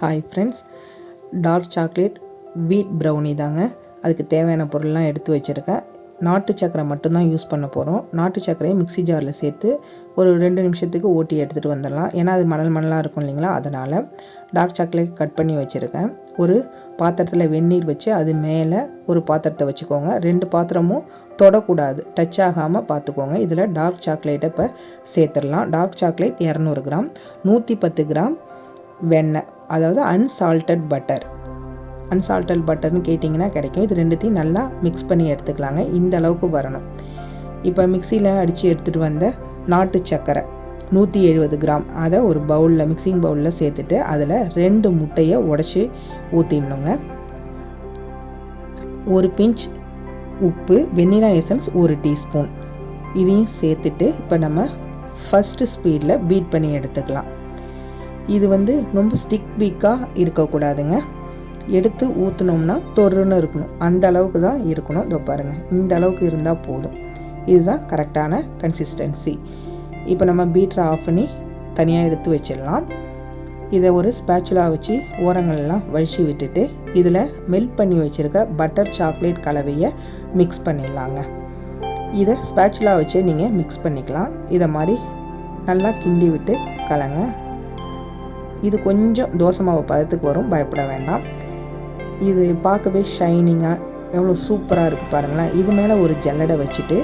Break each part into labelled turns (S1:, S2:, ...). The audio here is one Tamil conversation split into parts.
S1: Hi friends dark chocolate wheat brownie தாங்க. அதுக்கு தேவையான பொருள்லாம் எடுத்து வச்சுருக்கேன். நாட்டு சக்கரை மட்டும்தான் யூஸ் பண்ண போகிறோம் நாட்டு சக்கரையை மிக்ஸி ஜாரில் சேர்த்து ஒரு ரெண்டு நிமிஷத்துக்கு ஓட்டி எடுத்துகிட்டு வந்துடலாம். ஏன்னா அது மணல் மணலாக இருக்கும் இல்லைங்களா? அதனால் டார்க் சாக்லேட் கட் பண்ணி வச்சுருக்கேன். ஒரு பாத்திரத்தில் வெந்நீர் வச்சு அது மேலே ஒரு பாத்திரத்தை வச்சுக்கோங்க. ரெண்டு பாத்திரமும் தொடக்கூடாது. டச் ஆகாமல் பார்த்துக்கோங்க இதில் டார்க் சாக்லேட்டை இப்போ சேர்த்துடலாம். டார்க் சாக்லேட் இரநூறு கிராம். நூற்றி பத்து கிராம் வெண்ணெய். அதாவது அன்சால்டட் பட்டர் அன்சால்டட் பட்டர்னு கேட்டிங்கன்னா கிடைக்கும். இது ரெண்டுத்தையும் நல்லா மிக்ஸ் பண்ணி எடுத்துக்கலாங்க. இந்த அளவுக்கு வரணும். இப்போ மிக்சியில் அடித்து எடுத்துகிட்டு வந்த நாட்டு சர்க்கரை நூற்றி எழுபது கிராம். அதை ஒரு பவுலில் மிக்சிங் பவுலில் சேர்த்துட்டு அதில் ரெண்டு முட்டையை உடச்சி ஊற்றிடணுங்க ஒரு பிஞ்ச் உப்பு வெண்ணிலா எசன்ஸ் ஒரு டீஸ்பூன். இதையும் சேர்த்துட்டு இப்போ நம்ம ஃபஸ்ட்டு ஸ்பீடில் பீட் பண்ணி எடுத்துக்கலாம். இது வந்து ரொம்ப ஸ்டிக் பீக்காக இருக்கக்கூடாதுங்க. எடுத்து ஊற்றினோம்னா தொருன்னு இருக்கணும். அந்த அளவுக்கு தான் இருக்கணும். இதோ பாருங்கள் இந்த அளவுக்கு இருந்தால் போதும். இதுதான் கரெக்டான கன்சிஸ்டன்சி இப்போ நம்ம பீட்டரை ஆஃப் பண்ணி தனியாக எடுத்து வச்சிடலாம். இதை ஒரு ஸ்பேச்சுலா வச்சு ஓரங்கள்லாம் வழிச்சு விட்டுட்டு இதில் மெல்ட் பண்ணி வச்சுருக்க பட்டர் சாக்லேட் கலவையை மிக்ஸ் பண்ணிடலாங்க. இதை ஸ்பேச்சுலா வச்சு நீங்கள் மிக்ஸ் பண்ணிக்கலாம். இதை மாதிரி நல்லா கிண்டி விட்டு கலங்க. இது கொஞ்சம் தோசை மாவு பதத்துக்கு வரும் பயப்பட வேண்டாம். இது பார்க்கவே ஷைனிங்காக எவ்வளோ சூப்பராக இருக்குது பாருங்களேன். இது மேலே ஒரு ஜல்லடை வச்சுட்டு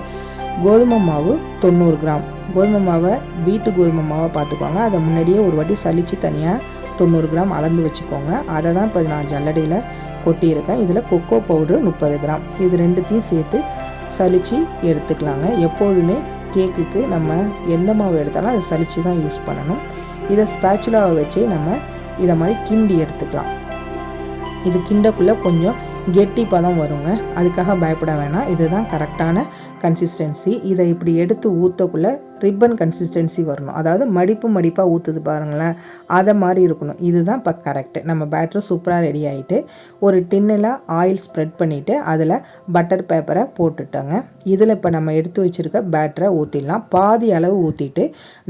S1: கோதுமை மாவு தொண்ணூறு கிராம். கோதுமை மாவை வீட்டு கோதுமை மாவை பார்த்துக்கோங்க. அதை முன்னாடியே ஒரு வாட்டி சலித்து தனியாக தொண்ணூறு கிராம் அளந்து வச்சுக்கோங்க. அதை தான் இப்போ நான் ஜல்லடையில் கொட்டியிருக்கேன். இதில் கொக்கோ பவுடரு முப்பது கிராம். இது ரெண்டுத்தையும் சேர்த்து சலித்து எடுத்துக்கலாங்க. எப்போதுமே கேக்குக்கு நம்ம எந்த மாவு எடுத்தாலும் அதை சலித்து தான் யூஸ் பண்ணணும். இதை ஸ்பேச்சுலாவை வச்சு நம்ம இதை மாதிரி கிண்டி எடுத்துக்கலாம். இது கிண்டக்குள்ளே கொஞ்சம் கெட்டி பதம் வருங்க. அதுக்காக பயப்பட வேணாம். இதுதான் கரெக்டான கன்சிஸ்டன்சி இதை இப்படி எடுத்து ஊற்றக்குள்ளே ரிப்பன் கன்சிஸ்டன்சி வரணும். அதாவது மடிப்பு மடிப்பாக ஊற்றுது பாருங்களேன். அதை மாதிரி இருக்கணும். இதுதான் இப்போ கரெக்டு நம்ம பேட்டர் சூப்பராக ரெடி ஆகிட்டு ஒரு டின்னில் ஆயில் ஸ்ப்ரெட் பண்ணிவிட்டு அதில் பட்டர் பேப்பரை போட்டுட்டோங்க. இதில் இப்போ நம்ம எடுத்து வச்சுருக்க பேட்டரை ஊற்றிடலாம் பாதி அளவு ஊற்றிட்டு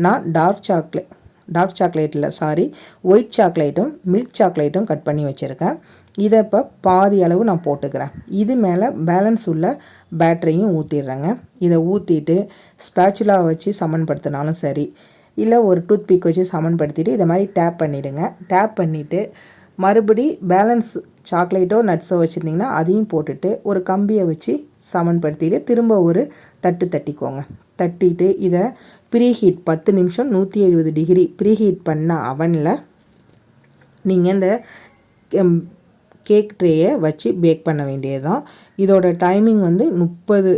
S1: நான் டார்க் சாக்லேட் டார்க் சாக்லேட்டில் சாரி ஒயிட் சாக்லேட்டும் மில்க் சாக்லேட்டும் கட் பண்ணி வச்சுருக்கேன். இதை இப்போ பாதி அளவு நான் போட்டுக்கிறேன். இது மேலே பேலன்ஸ் உள்ள பேட்டரியும் ஊற்றிடுறேங்க இதை ஊற்றிட்டு ஸ்பேச்சுலா வச்சு சமன்படுத்தினாலும் சரி இல்லை ஒரு டூத் பிக் வச்சு சமன்படுத்திட்டு இதை மாதிரி டேப் பண்ணிவிடுங்க டேப் பண்ணிவிட்டு மறுபடி பேலன்ஸ் சாக்லேட்டோ நட்ஸோ வச்சுருந்திங்கன்னா அதையும் போட்டுட்டு ஒரு கம்பியை வச்சு சமன்படுத்திட்டு திரும்ப ஒரு தட்டு தட்டிக்கோங்க. தட்டிட்டு இதை ப்ரீஹீட் பத்து நிமிஷம் நூற்றி எழுபது டிகிரி ப்ரீஹீட் பண்ண அவனில் நீங்கள் இந்த கேக் ட்ரேயை வச்சு பேக் பண்ண வேண்டியது தான் இதோட டைமிங் வந்து முப்பது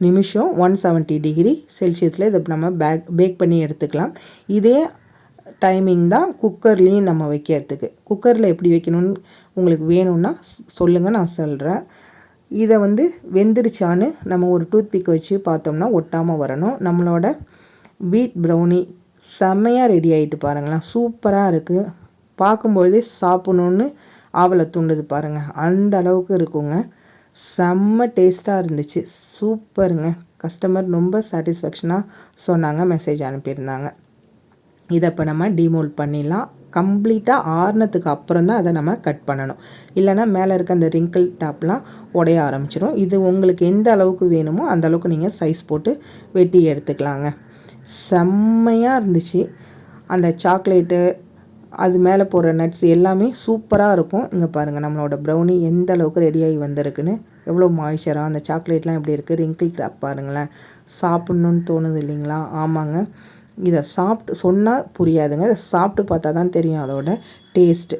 S1: நிமிஷம் ஒன் செவன்ட்டி டிகிரி செல்சியஸில் இதை நம்ம பேக் பேக் பண்ணி எடுத்துக்கலாம். இதே டைமிங் தான் குக்கர்லேயும் நம்ம வைக்கிறதுக்கு. குக்கரில் எப்படி வைக்கணும்னு உங்களுக்கு வேணும்னா சொல்லுங்கள் நான் சொல்கிறேன் இதை வந்து வெந்துருச்சான்னு நம்ம ஒரு டூத் பிக் வச்சு பார்த்தோம்னா ஒட்டாமல் வரணும். நம்மளோட வீட் ப்ரௌனி செம்மையாக ரெடி ஆகிட்டு பாருங்களேன். சூப்பராக இருக்குது பார்க்கும்பொழுதே சாப்பிட்ணுன்னு ஆவலை தூண்டுது பாருங்கள் அந்த அளவுக்கு இருக்குங்க. செம்ம டேஸ்ட்டாக இருந்துச்சு. சூப்பருங்க. கஸ்டமர் ரொம்ப சாட்டிஸ்ஃபேக்ஷனாக சொன்னாங்க மெசேஜ் அனுப்பியிருந்தாங்க. இதை இப்போ நம்ம டிமோல்ட் பண்ணிடலாம். கம்ப்ளீட்டாக ஆறுனதுக்கு அப்புறம் தான் அதை நம்ம கட் பண்ணணும். இல்லைனா மேலே இருக்க அந்த ரிங்கிள் டாப்லாம் உடைய ஆரம்பிச்சிடும் இது உங்களுக்கு எந்த அளவுக்கு வேணுமோ அந்த அளவுக்கு நீங்கள் சைஸ் போட்டு வெட்டி எடுத்துக்கலாங்க. செம்மையாக இருந்துச்சு. அந்த சாக்லேட்டு அது மேலே போடுற நட்ஸ் எல்லாமே சூப்பராக இருக்கும். இங்கே பாருங்கள் நம்மளோட ப்ரௌனி எந்த அளவுக்கு ரெடியாகி வந்திருக்குன்னு. எவ்வளோ மாய்ச்சராக அந்த சாக்லேட்லாம் எப்படி இருக்குது ரிங்கிள் டாப் பாருங்களேன். சாப்பிட்ணுன்னு தோணுது இல்லைங்களா? ஆமாங்க. இதை சாப்பிட்டு சொன்னால் புரியாதுங்க. இதை சாப்பிட்டு பார்த்தா தான் தெரியும் அதோட டேஸ்ட்டு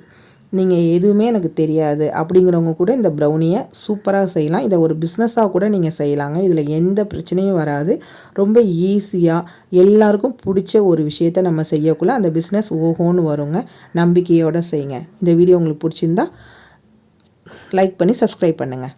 S1: நீங்கள் எதுவுமே எனக்கு தெரியாது அப்படிங்கிறவங்க கூட இந்த ப்ரௌனியை சூப்பராக செய்யலாம். இதை ஒரு பிஸ்னஸாக கூட நீங்கள் செய்யலாங்க. இதில் எந்த பிரச்சனையும் வராது. ரொம்ப ஈஸியாக எல்லாருக்கும் பிடிச்ச ஒரு விஷயத்த நம்ம செய்யக்குள்ள அந்த பிஸ்னஸ் ஓஹோன்னு வருங்க. நம்பிக்கையோடு செய்யுங்க. இந்த வீடியோ உங்களுக்கு பிடிச்சிருந்தா லைக் பண்ணி சப்ஸ்கிரைப் பண்ணுங்கள்